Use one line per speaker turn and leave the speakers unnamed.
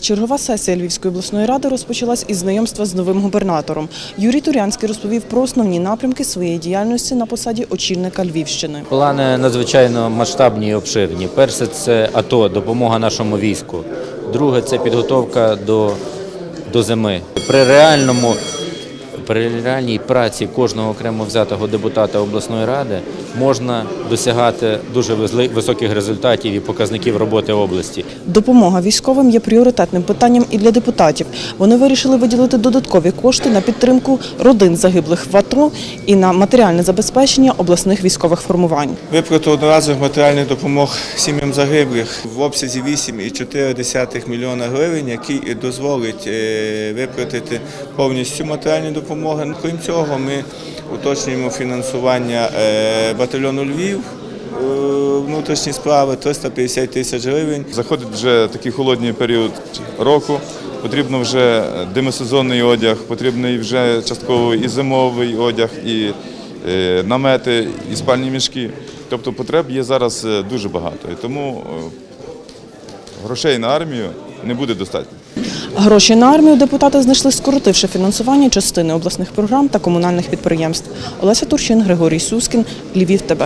Чергова сесія Львівської обласної ради розпочалась із знайомства з новим губернатором. Юрій Турянський розповів про основні напрямки своєї діяльності на посаді очільника Львівщини.
Плани надзвичайно масштабні і обширні. Перше це АТО, допомога нашому війську. Друге це підготовка до, до зими. При реальному при реальній праці кожного окремо взятого депутата обласної ради можна досягати дуже високих результатів і показників роботи області.
Допомога військовим є пріоритетним питанням і для депутатів. Вони вирішили виділити додаткові кошти на підтримку родин загиблих в АТО і на матеріальне забезпечення обласних військових формувань.
Виплату одноразових матеріальних допомог сім'ям загиблих в обсязі 8,4 мільйона гривень, який дозволить е, виплатити повністю матеріальні допомоги. Крім цього, ми уточнюємо фінансування е, батальйону Львів. е, Внутрішні справи 350 тисяч гривень.
Заходить вже такий холодний період року. Потрібно вже демосезонний одяг, потрібний вже частково і зимовий одяг, і е, намети, і спальні мішки. Тобто потреб є зараз дуже багато. І тому грошей на армію не буде достатньо.
Гроші на армію депутати знайшли, скоротивши фінансування частини обласних програм та комунальних підприємств. Олеся Турчин, Григорій Сускін, Львів ТБ.